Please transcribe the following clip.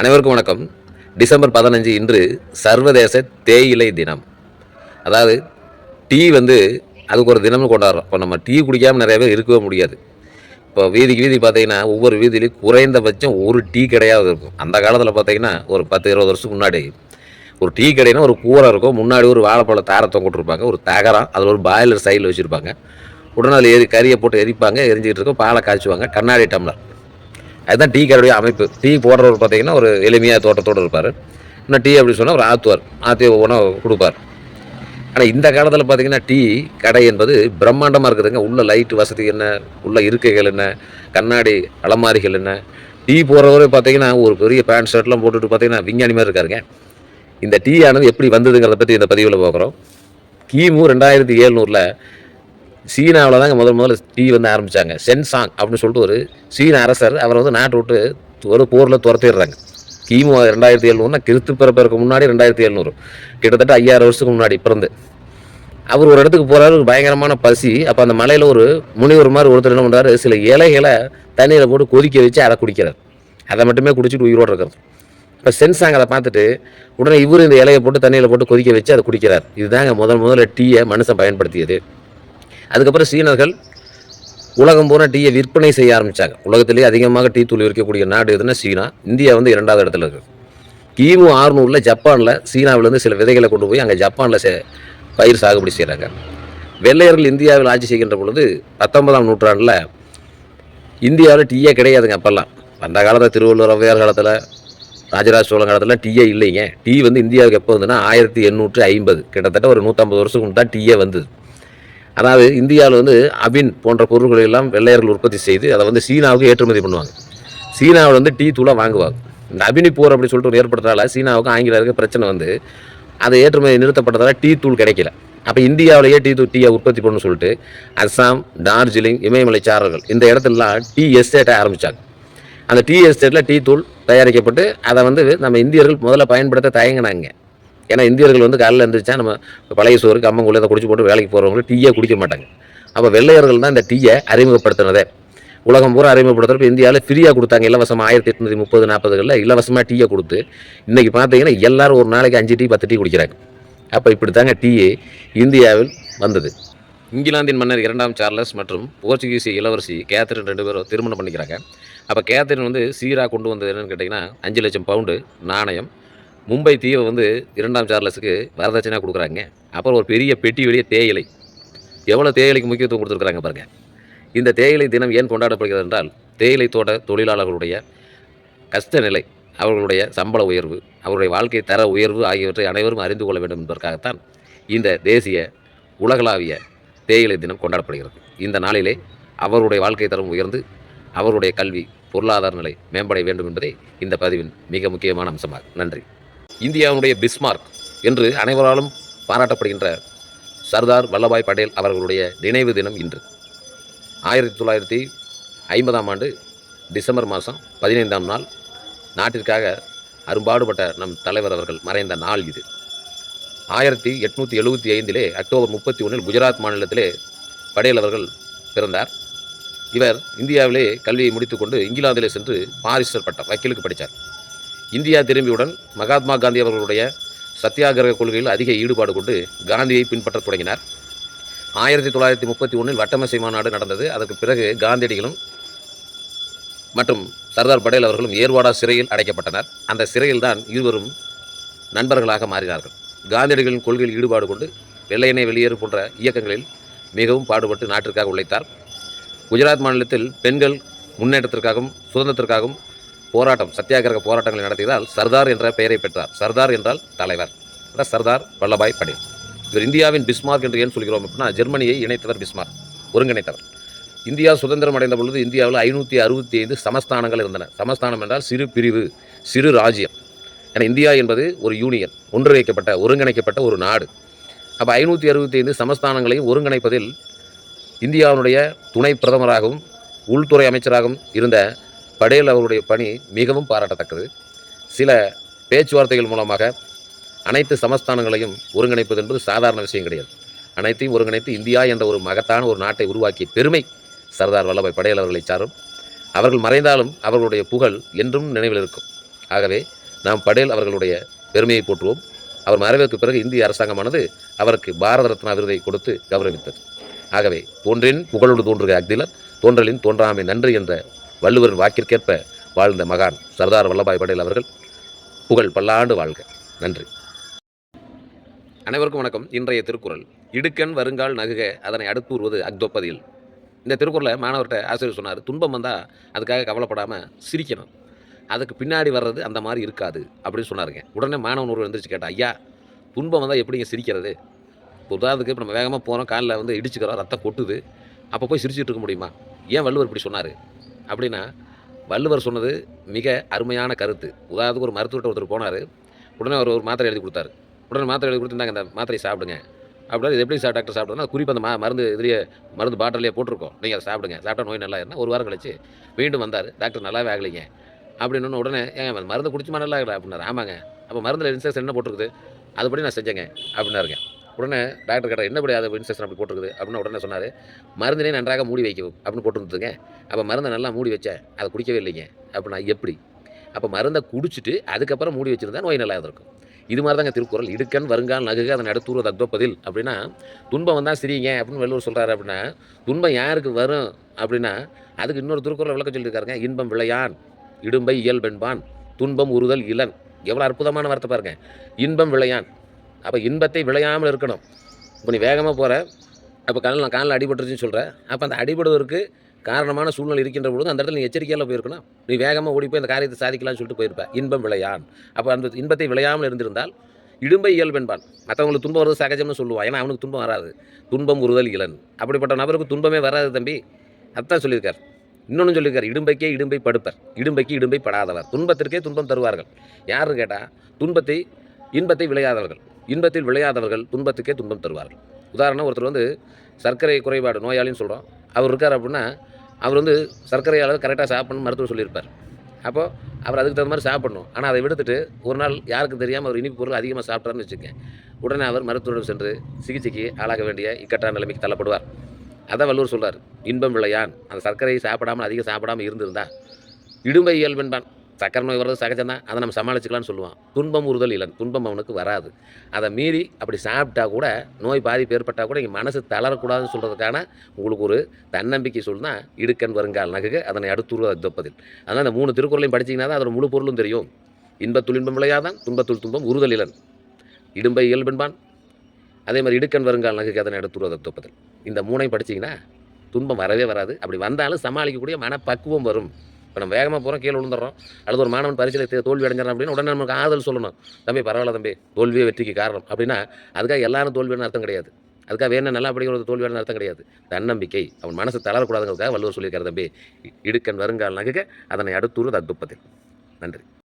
அனைவருக்கும் வணக்கம். டிசம்பர் பதினஞ்சு இன்று சர்வதேச தேயிலை தினம். அதாவது டீ வந்து அதுக்கு ஒரு தினம்னு கொண்டாடுறோம். இப்போ நம்ம டீ குடிக்காமல் நிறைய பேர் இருக்கவே முடியாது. இப்போ வீதிக்கு வீதி பார்த்தீங்கன்னா ஒவ்வொரு வீதியிலையும் குறைந்தபட்சம் ஒரு டீ கடையாவது இருக்கும். அந்த காலத்தில் பார்த்தீங்கன்னா ஒரு பத்து இருபது வருஷத்துக்கு முன்னாடி ஒரு டீ கடைனா ஒரு கூரை இருக்கும். முன்னாடி ஒரு வாழைப்பழ தாரத்தை கொட்டிருப்பாங்க ஒரு தகரம் அதில் ஒரு பாய்லர் சைடில் வச்சுருப்பாங்க. உடனே அதில் எரி கறியை போட்டு எரிப்பாங்க. எரிஞ்சிக்கிட்டு இருக்கும். பாலை காய்ச்சுவாங்க. கண்ணாடி டம்ளர். அதுதான் டீ கடையுடைய அமைப்பு. டீ போடுறவர் பார்த்தீங்கன்னா ஒரு எளிமையாக தோட்டத்தோடு இருப்பார். இன்னும் டீ அப்படி சொன்னால் அவர் ஆத்துவார். ஆற்றி ஒவ்வொன்றா கொடுப்பார். ஆனால் இந்த காலத்தில் பார்த்தீங்கன்னா டீ கடை என்பது பிரம்மாண்டமாக இருக்குதுங்க. உள்ள லைட் வசதி என்ன? உள்ள இருக்கைகள் என்ன? கண்ணாடி அலமாரிகள் என்ன? டீ போடுறவரே பார்த்தீங்கன்னா ஒரு பெரிய பேண்ட் ஷர்ட்லாம் போட்டுட்டு பார்த்தீங்கன்னா விஞ்ஞானி மாதிரி இருக்காருங்க. இந்த டீ ஆனது எப்படி வந்ததுங்கிறத பற்றி இந்த பதிவில் பார்க்குறோம். கிமு ரெண்டாயிரத்தி ஏழ்நூறில் சீனாவில் தாங்க முதல் முதல்ல டீ வந்து ஆரம்பித்தாங்க சென்சாங் அப்படின்னு சொல்லிட்டு ஒரு சீன அரசர் அவரை வந்து நாட்டை விட்டு ஒரு போரில் துரத்திடுறாங்க. கிமு ரெண்டாயிரத்தி எழுநூறுனா கிறிஸ்து பிறப்பிற்கு முன்னாடி ரெண்டாயிரத்தி எழுநூறு. கிட்டத்தட்ட ஐயாயிரம் வருஷத்துக்கு முன்னாடி பிறந்து. அவர் ஒரு இடத்துக்கு போகிறாரு ஒரு பயங்கரமான பசி. அப்போ அந்த மலையில் ஒரு முனிவர் மாதிரி ஒருத்தர் என்ன பண்ணுறாரு சில இலைகளை தண்ணியில் போட்டு கொதிக்க வச்சு அதை குடிக்கிறார். அதை மட்டுமே குடிச்சிட்டு உயிரோடு இருக்கிறது இப்போ சென்சாங் அதை பார்த்துட்டு உடனே இவர் இந்த இலையை போட்டு தண்ணியில் போட்டு கொதிக்க வச்சு அதை குடிக்கிறார். இதுதாங்க முதல் முதல்ல டீயை மனுஷன் பயன்படுத்தியது. அதுக்கப்புறம் சீனர்கள் உலகம் பூரா டீயை விற்பனை செய்ய ஆரம்பித்தாங்க உலகத்திலேயே அதிகமாக டீ தூள் விற்கக்கூடிய நாடு எதுனா சீனா. இந்தியா வந்து இரண்டாவது இடத்துல இருக்குது கிமு ஆறுநூறில் ஜப்பானில் சீனாவிலேருந்து சில விதைகளை கொண்டு போய் அங்கே ஜப்பானில் சே பயிர் சாகுபடி செய்கிறாங்க வெள்ளையர்கள் இந்தியாவில் ஆட்சி செய்கின்ற பொழுது பத்தொன்பதாம் நூற்றாண்டில் இந்தியாவில் டீயே கிடையாதுங்க அப்போல்லாம். அந்த காலத்தில் திருவள்ளுவர் ஔவையார் காலத்தில் ராஜராஜ சோழன் காலத்தில் டீயே இல்லைங்க. டீ வந்து இந்தியாவுக்கு எப்போ வந்துன்னா ஆயிரத்தி எண்ணூற்று ஐம்பது. கிட்டத்தட்ட ஒரு நூற்றம்பது வருஷத்துக்கு முன்னாடி தான் டீயே வந்தது. அதாவது இந்தியாவில் வந்து அபின் போன்ற பொருட்களை எல்லாம் வெள்ளையர்கள் உற்பத்தி செய்து அதை வந்து சீனாவுக்கு ஏற்றுமதி பண்ணுவாங்க. சீனாவில் வந்து டீ தூளாக வாங்குவாங்க. இந்த அபினி போர் அப்படி சொல்லிட்டு ஒரு ஏற்பட்டதால சீனாவுக்கும் ஆங்கிலருக்கு பிரச்சனை வந்து அதை ஏற்றுமதி நிறுத்தப்பட்டதால் டீ தூள் கிடைக்கல. அப்போ இந்தியாவிலேயே டீ தூள் டீயை உற்பத்தி பண்ணணும்னு சொல்லிட்டு அஸ்ஸாம் டார்ஜிலிங் இமயமலை சாரர்கள் இந்த இடத்துலலாம் டீ எஸ்டேட்டை ஆரம்பித்தாங்க அந்த டீ எஸ்டேட்டில் டீ தூள் தயாரிக்கப்பட்டு அதை வந்து நம்ம இந்தியர்கள் முதல்ல பயன்படுத்த தயங்கினாங்க. ஏன்னா இந்தியர்கள் வந்து காலையில் எழுந்திரிச்சா நம்ம பழைய சோறு கம்மங்குள்ள இதை குடிச்சு போட்டு வேலைக்கு போகிறவங்களும் டீயே குடிக்க மாட்டாங்க. அப்போ வெள்ளையர்கள் தான் இந்த டீயை அறிமுகப்படுத்தினதே. உலகம் பூரா அறிமுகப்படுத்துறப்ப இந்தியாவில் ஃப்ரீயாக கொடுத்தாங்க. இலவசமாக ஆயிரத்தி எட்நூற்றி முப்பது நாற்பதுகளில் இலவசமாக டீயை கொடுத்து இன்றைக்கி பார்த்தீங்கன்னா எல்லோரும் ஒரு நாளைக்கு அஞ்சு டீ பத்து டீ குடிக்கிறாங்க. அப்போ இப்படி தாங்க டீ இந்தியாவில் வந்தது. இங்கிலாந்தின் மன்னர் இரண்டாம் சார்லஸ் மற்றும் போர்ச்சுகீசிய இளவரசி கேத்தரின் ரெண்டு பேரும் திருமணம் பண்ணிக்கிறாங்க. அப்போ கேத்தரின் வந்து சீராக கொண்டு வந்தது என்னென்னு கேட்டிங்கன்னா அஞ்சு லட்சம் பவுண்டு நாணயம் மும்பை தீவை வந்து இரண்டாம் சார்லஸுக்கு வரதட்சணையாக கொடுக்குறாங்க. அப்புறம் ஒரு பெரிய பெட்டி வெளியே தேயிலை. எவ்வளோ தேயிலைக்கு முக்கியத்துவம் கொடுத்துருக்குறாங்க பாருங்கள் இந்த தேயிலை தினம் ஏன் கொண்டாடப்படுகிறது என்றால் தேயிலை தோட்ட தொழிலாளர்களுடைய கஷ்ட நிலை அவர்களுடைய சம்பள உயர்வு அவருடைய வாழ்க்கை தர உயர்வு ஆகியவற்றை அனைவரும் அறிந்து கொள்ள வேண்டும் என்பதற்காகத்தான் இந்த தேசிய உலகளாவிய தேயிலை தினம் கொண்டாடப்படுகிறது. இந்த நாளிலே அவருடைய வாழ்க்கை தரம் உயர்ந்து அவருடைய கல்வி பொருளாதார நிலை மேம்பட வேண்டும் என்பதே இந்த பதிவின் மிக முக்கியமான அம்சமாகும். நன்றி. இந்தியாவுடைய பிஸ்மார்க் என்று அனைவராலும் பாராட்டப்படுகின்ற சர்தார் வல்லபாய் படேல் அவர்களுடைய நினைவு தினம் இன்று. ஆயிரத்தி தொள்ளாயிரத்தி ஐம்பதாம் ஆண்டு டிசம்பர் மாதம் பதினைந்தாம் நாள். நாட்டிற்காக அரும்பாடுபட்ட நம் தலைவர் அவர்கள் மறைந்த நாள் இது. ஆயிரத்தி எட்நூற்றி எழுபத்தி ஐந்திலே அக்டோபர் முப்பத்தி ஒன்றில் குஜராத் மாநிலத்திலே படேல் அவர்கள் பிறந்தார். இவர் இந்தியாவிலே கல்வியை முடித்துக்கொண்டு இங்கிலாந்திலே சென்று பாரிஸ்டர் பட்டம் வக்கீலுக்கு படித்தார் இந்தியா திரும்பியுடன் மகாத்மா காந்தி அவர்களுடைய சத்தியாகிரக கொள்கையில் அதிக ஈடுபாடு கொண்டு காந்தியை பின்பற்றத் தொடங்கினார். ஆயிரத்தி தொள்ளாயிரத்தி முப்பத்தி ஒன்றில் வட்டமசை மாநாடு நடந்தது. அதற்கு பிறகு காந்தியடிகளும் மற்றும் சர்தார் படேல் அவர்களும் ஏர்வாடா சிறையில் அடைக்கப்பட்டனர். அந்த சிறையில் தான் இருவரும் நண்பர்களாக மாறினார்கள். காந்தியடிகளின் கொள்கையில் ஈடுபாடு கொண்டு வெள்ளையனை வெளியேறு போன்ற இயக்கங்களில் மிகவும் பாடுபட்டு நாட்டிற்காக உழைத்தார். குஜராத் மாநிலத்தில் பெண்கள் முன்னேற்றத்திற்காகவும் சுதந்திரத்திற்காகவும் போராட்டம் சத்தியாகிரக போராட்டங்களை நடத்தியதால் சர்தார் என்ற பெயரை பெற்றார். சர்தார் என்றால் தலைவர். சர்தார் வல்லபாய் படேல். இவர் இந்தியாவின் பிஸ்மார்க் என்று ஏன் சொல்கிறோம் அப்படின்னா ஜெர்மனியை இணைத்தவர் பிஸ்மார்க் ஒருங்கிணைத்தவர். இந்தியா சுதந்திரம் அடைந்த பொழுது இந்தியாவில் ஐநூற்றி அறுபத்தி ஐந்து சமஸ்தானங்கள் இருந்தன. சமஸ்தானம் என்றால் சிறு பிரிவு சிறு ராஜ்யம். ஏன்னா இந்தியா என்பது ஒரு யூனியன் ஒன்றிணைக்கப்பட்ட ஒருங்கிணைக்கப்பட்ட ஒரு நாடு. அப்போ ஐநூற்றி அறுபத்தி ஐந்து சமஸ்தானங்களையும் ஒருங்கிணைப்பதில் இந்தியாவினுடைய துணை பிரதமராகவும் உள்துறை அமைச்சராகவும் இருந்த படேல் அவருடைய பணி மிகவும் பாராட்டத்தக்கது. சில பேச்சுவார்த்தைகள் மூலமாக அனைத்து சமஸ்தானங்களையும் ஒருங்கிணைப்பது என்பது சாதாரண விஷயம் கிடையாது. அனைத்தையும் ஒருங்கிணைத்து இந்தியா என்ற ஒரு மகத்தான ஒரு நாட்டை உருவாக்கிய பெருமை சர்தார் வல்லபாய் படேல் அவர்களை சாரும். அவர்கள் மறைந்தாலும் அவர்களுடைய புகழ் என்றும் நினைவில் இருக்கும். ஆகவே நாம் படேல் அவர்களுடைய பெருமையை போற்றுவோம். அவர் மறைவுக்கு பிறகு இந்திய அரசாங்கமானது அவருக்கு பாரத ரத்னா விருதை கொடுத்து கௌரவித்தது. ஆகவே தோன்றின் புகழோடு தோன்றுக அக்திலர். தோன்றலின் தோன்றாமை நன்றி என்ற வள்ளுவரின் வாக்கிற்கேற்ப வாழ்ந்த மகான் சர்தார் வல்லபாய் படேல் அவர்கள் புகழ் பல்லாண்டு வாழ்க. நன்றி. அனைவருக்கும் வணக்கம். இன்றைய திருக்குறள் இடுக்கண் வருங்கால் நகுக அதனை அடுத்தூறுவது அக்தொப்பதியில். இந்த திருக்குறளை மாணவர்கிட்ட ஆசிரியர் சொன்னார் துன்பம் வந்தால் அதுக்காக கவலைப்படாமல் சிரிக்கணும். அதுக்கு பின்னாடி வர்றது அந்த மாதிரி இருக்காது அப்படின்னு சொன்னாருங்க. உடனே மாணவன் ஒருவர் கேட்டால் கேட்டா ஐயா துன்பம் வந்தால் எப்படிங்க சிரிக்கிறது? உதாரணத்துக்கு இப்போ நம்ம வேகமாக போகிறோம் காலில் வந்து இடிச்சுக்கிறோம் ரத்தம் கொட்டுது. அப்போ போய் சிரிச்சுட்டு இருக்க முடியுமா? ஏன் வள்ளுவர் இப்படி சொன்னார்? அப்படின்னா வள்ளுவர் சொன்னது மிக அருமையான கருத்து. உதாரணத்துக்கு ஒரு மருத்துவர்கிட்ட ஒருத்தர் போனார். உடனே அவர் ஒரு மாத்திரை எழுதி கொடுத்தாரு. உடனே மாத்திரை எழுதி கொடுத்துருந்தாங்க அந்த மாத்திரையை சாப்பிடுங்க. அப்படின்னா இது எப்படி சார் டாக்டர் சாப்பிடுனா குறிப்பாக அந்த மா மருந்து இதுலேயே மருந்து பாட்டிலே போட்டிருக்கோம். நீங்கள் அதை சாப்பிடுங்க. சாப்பிட்டா நோய் நல்லா இருந்தால் ஒரு வாரம் கழிச்சு மீண்டும் வந்தார். டாக்டர் நல்லாவே ஆகலைங்க. அப்படின்னு உடனே ஏங்க மருந்து குடிச்சுமா நல்லா ஆகலை? அப்படின்னாரு. ஆமாங்க. அப்போ மருந்தில் இன்ஸ்ட்ரக்ஷன் என்ன போட்டிருக்குது? அதுபடி நான் செஞ்சேங்க. அப்படின்னாருங்க. உடனே டாக்டர் கேட்டால் என்ன படி அது இன்ஸ்ட்ரக்ஷன் அப்படி போட்டிருக்குது? அப்படின்னு உடனே சொன்னார் மருந்தினை நன்றாக மூடி வைக்கவும் அப்படின்னு போட்டுருந்துங்க அப்போ மருந்தை நல்லா மூடி வச்சேன் அதை குடிக்கவே இல்லைங்க. அப்படின்னா எப்படி? அப்போ மருந்தை குடிச்சிட்டு அதுக்கப்புறம் மூடி வச்சிருந்தா நோய் நல்லா இருக்கும் இது மாதிரி தாங்க திருக்குறள். இடுக்கண் வருங்கால் நகுக அதன் அடுத்தூர் தக்தோப்பதில் அப்படின்னா துன்பம் வந்தால் சிரிங்க அப்படின்னு வள்ளுவர் சொல்கிறாரு அப்படின்னா துன்பம் யாருக்கு வரும் அப்படின்னா அதுக்கு இன்னொரு திருக்குறள் விளக்கம் சொல்லியிருக்காருங்க. இன்பம் விளையான் இடும்பை இயல்பென்பான் துன்பம் உறுதல் இளன் எவ்வளோ அற்புதமான வார்த்தை பாருங்க. இன்பம் விளையான் அப்போ இன்பத்தை விளையாமல் இருக்கணும். இப்போ நீ வேகமாக போகிற அப்போ காலில் காலில் அடிபட்டுருச்சுன்னு சொல்கிற அப்போ அந்த அடிபடுவதற்கு காரணமான சூழ்நிலை இருக்கின்ற பொழுது அந்த இடத்துல நீ எச்சரிக்கையால் போயிருக்கணும். நீ வேகமாக ஓடி போய் அந்த காரியத்தை சாதிக்கலாம்னு சொல்லிட்டு போயிருப்பேன் இன்பம் விளையான். அப்போ அந்த இன்பத்தை விளையாமல் இருந்திருந்தால் இடும்பை இயல்பென்பான் மற்றவங்களுக்கு துன்பம் வருது சகஜம்னு சொல்லுவான் ஏன்னா அவனுக்கு துன்பம் வராது. துன்பம் உறுதல் இளன் அப்படிப்பட்ட நபருக்கு துன்பமே வராது தம்பி. அதான் சொல்லியிருக்கார். இன்னொன்று சொல்லியிருக்கார். இடும்பைக்கே இடும்பை படுப்பர். இடும்பைக்கு இடும்பை படாதவர். துன்பத்திற்கே துன்பம் தருவார்கள். யாருன்னு கேட்டால் துன்பத்தை இன்பத்தை விளையாதவர்கள். இன்பத்தில் விளையாதவர்கள் துன்பத்துக்கே துன்பம் தருவார்கள். உதாரணம் ஒருத்தர் வந்து சர்க்கரை குறைபாடு நோயாளின்னு சொல்கிறோம் அவர் இருக்கார் அப்படின்னா அவர் வந்து சர்க்கரை அளவு கரெக்டாக சாப்பிடணும் மருத்துவர் சொல்லியிருப்பார். அப்போது அவர் அதுக்கு தகுந்த மாதிரி சாப்பிடணும். ஆனால் அதை விடுத்துட்டு ஒரு நாள் யாருக்கும் தெரியாமல் அவர் இனிப்பு பொருள் அதிகமாக சாப்பிட்றாருன்னு வச்சுக்கேன் உடனே அவர் மருத்துவரிடம் சென்று சிகிச்சைக்கு ஆளாக வேண்டிய இக்கட்டான நிலைமைக்கு தள்ளப்படுவார். அதான் வள்ளுவர் சொல்கிறார் இன்பம் விளையான். அந்த சர்க்கரையை சாப்பிடாமல் அதிகம் சாப்பிடாமல் இருந்திருந்தா இடும்பை இயல்பென்பான். சக்கரை நோய் வர்றது சகஜம்தான் அதை நம்ம சமாளிச்சுக்கலாம்னு சொல்லுவான். துன்பம் உறுதல் இல்லை துன்பம் அவனுக்கு வராது. அதை மீறி அப்படி சாப்பிட்டா கூட நோய் பாதிப்பு ஏற்பட்டால் கூட இங்கே மனசு தளரக்கூடாதுன்னு சொல்கிறதுக்கான உங்களுக்கு ஒரு தன்னம்பிக்கை சொல்லுனா இடுக்கன் வருங்கால் நகுக அதனை அடுத்துருவ தப்பதில். அதனால் அந்த மூணு திருக்குறளையும் படிச்சீங்கன்னா தான் அதோட முழு பொருளும் தெரியும். இன்பத்துள் இன்பம் விளையாதான் துன்பத்துள் துன்பம் உறுதல் இலன் இடும்பை இயல்பென்பான் அதே மாதிரி இடுக்கன் வருங்கால் நகுக்கு அதனை எடுத்துருவதை தொப்பதில். இந்த மூணையும் படிச்சீங்கன்னா துன்பம் வரவே வராது. அப்படி வந்தாலும் சமாளிக்கக்கூடிய மனப்பக்குவம் வரும். இப்போ நம்ம வேகமாக போகிறோம் கீழே விழுந்துடுறோம். அல்லது ஒரு மாணவன் பரிசையில் தோல்வி அடைஞ்சான் அப்படின்னு உடனே நமக்கு ஆதல் சொல்லணும். தம்பி பரவாயில்ல தம்பி தோல்வியே வெற்றிக்கு காரணம். அப்படின்னா அதுக்காக எல்லாரும் தோல்வியான அர்த்தம் கிடையாது. அதுக்காக வேணும் நல்லா படிக்கிறது தோல்வியான அர்த்தம் கிடையாது. தன்னம்பிக்கை. அவன் மனசு தளரக்கூடாதுங்கிறதுக்காக வள்ளுவர் சொல்லியிருக்காரு தம்பி இடுக்கன் வருங்கால் நகுக அதனை அடுத்துரு தத்துப்பத்தில். நன்றி.